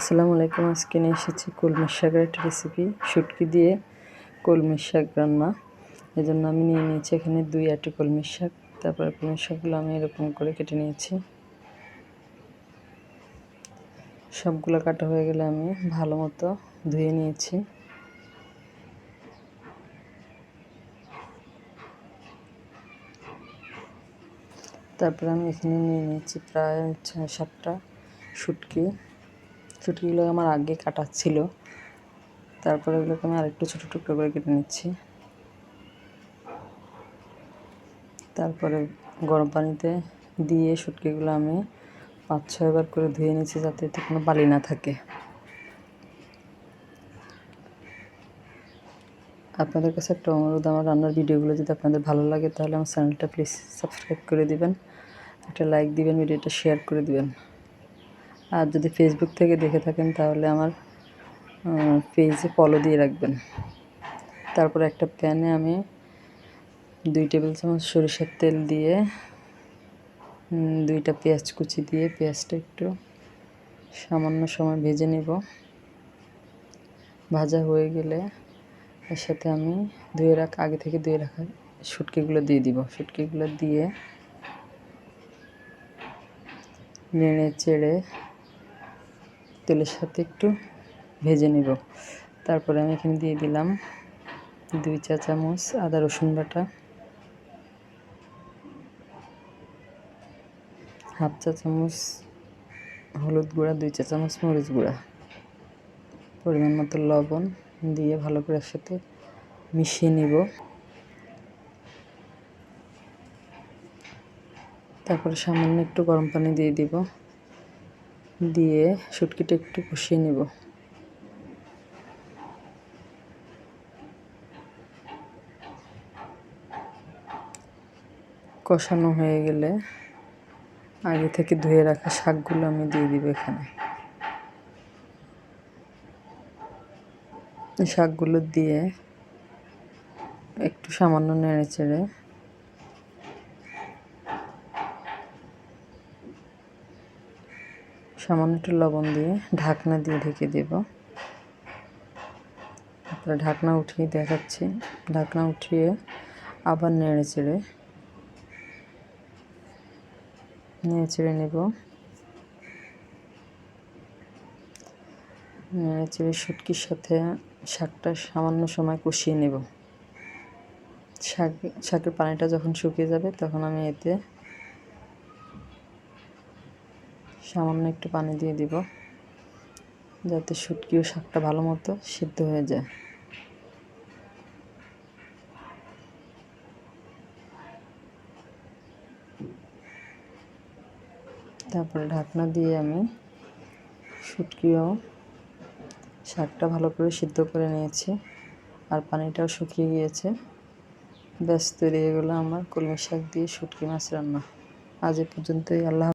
আসসালামু আলাইকুম, আজকে নিয়ে এসেছি কলমি শাকের একটা রেসিপি শুটকি দিয়ে কলমি শাক রান্না। এই জন্য আমি নিয়ে নিয়েছি এখানে দুই আটি কলমি শাক, তারপরে কলমি শাকগুলো আমি এরকম করে কেটে নিয়েছি। সবগুলো কাটা হয়ে গেলে আমি ভালো মতো ধুয়ে নিয়েছি। তারপরে আমি এখানে নিয়ে নিয়েছি প্রায় সাতটা শুটকি। ছুটিগুলো আমার আগে কাটা ছিল তারপরে ওগুলোকে আমি আরেকটু ছোটো টুকরো করে কেটে নিচ্ছি। তারপরে গরম পানিতে দিয়ে শুটকিগুলো আমি পাঁচ ছয়বার করে ধুয়ে নিচ্ছি যাতে এতে কোনো বালি না থাকে। আপনাদের কাছে একটা অনুরোধ, আমার রান্নার ভিডিওগুলো যদি আপনাদের ভালো লাগে তাহলে আমার চ্যানেলটা প্লিজ সাবস্ক্রাইব করে দিবেন, একটা লাইক দিবেন, ভিডিওটা শেয়ার করে দিবেন। আর যদি ফেসবুক থেকে দেখে থাকেন, তাহলে আমার পেজে ফলো দিয়ে রাখবেন। তারপর একটা প্যানে আমি দুই টেবিল চামচ সরিষার তেল দিয়ে দুইটা পেঁয়াজ কুচি দিয়ে পেঁয়াজটা একটু সামান্য সময় ভেজে নেব। ভাজা হয়ে গেলে এর সাথে আমি ধুয়ে রাখা, আগে থেকে ধুয়ে রাখা শুটকিগুলো দিয়ে দিব। শুটকিগুলো দিয়ে নেড়ে চেড়ে তেলের সাথে একটু ভেজে নেব। তারপরে আমি এখানে দিয়ে দিলাম দুই চা চামচ আদা রসুন বাটা, হাফ চা চামচ হলুদ গুঁড়া, দুই চা চামচ মরিচ গুঁড়া। পরিমাণ মতো লবণ দিয়ে ভালো করে একসাথে মিশিয়ে নিব। তারপরে সামান্য একটু গরম পানি দিয়ে দিব। দিয়ে শুটকিটা একটু কষিয়ে নেব। কষানো হয়ে গেলে আগে থেকে ধুয়ে রাখা শাকগুলো আমি দিয়ে দিব এখানে। শাকগুলো দিয়ে একটু সামান্য নেড়ে চেড়ে সামান্য একটু লবণ দিয়ে ঢাকনা দিয়ে ঢেকে দেব। তারপরে ঢাকনা উঠিয়ে দেখাচ্ছি। ঢাকনা উঠিয়ে আবার নেড়ে চেড়ে নেড়ে চেড়ে নেব। নেড়ে চেড়ে শুটকির সাথে শাকটা সামান্য সময় কষিয়ে নেব। শাক, শাকের পানিটা যখন শুকিয়ে যাবে তখন আমি এতে সামান্য একটু পানি দিয়ে দিব, যাতে শুটকি ও শাকটা ভালো মতো সিদ্ধ হয়ে যায়। তারপরে ঢাকনা দিয়ে আমি শুটকিও শাকটা ভালো করে সিদ্ধ করে নিয়েছি, আর পানিটাও শুকিয়ে গিয়েছে। ব্যস্ত তৈরি হয়ে গেলো আমার কলমি শাক দিয়ে শুটকি মাছ রান্না। আজ এ পর্যন্তই, আল্লাহ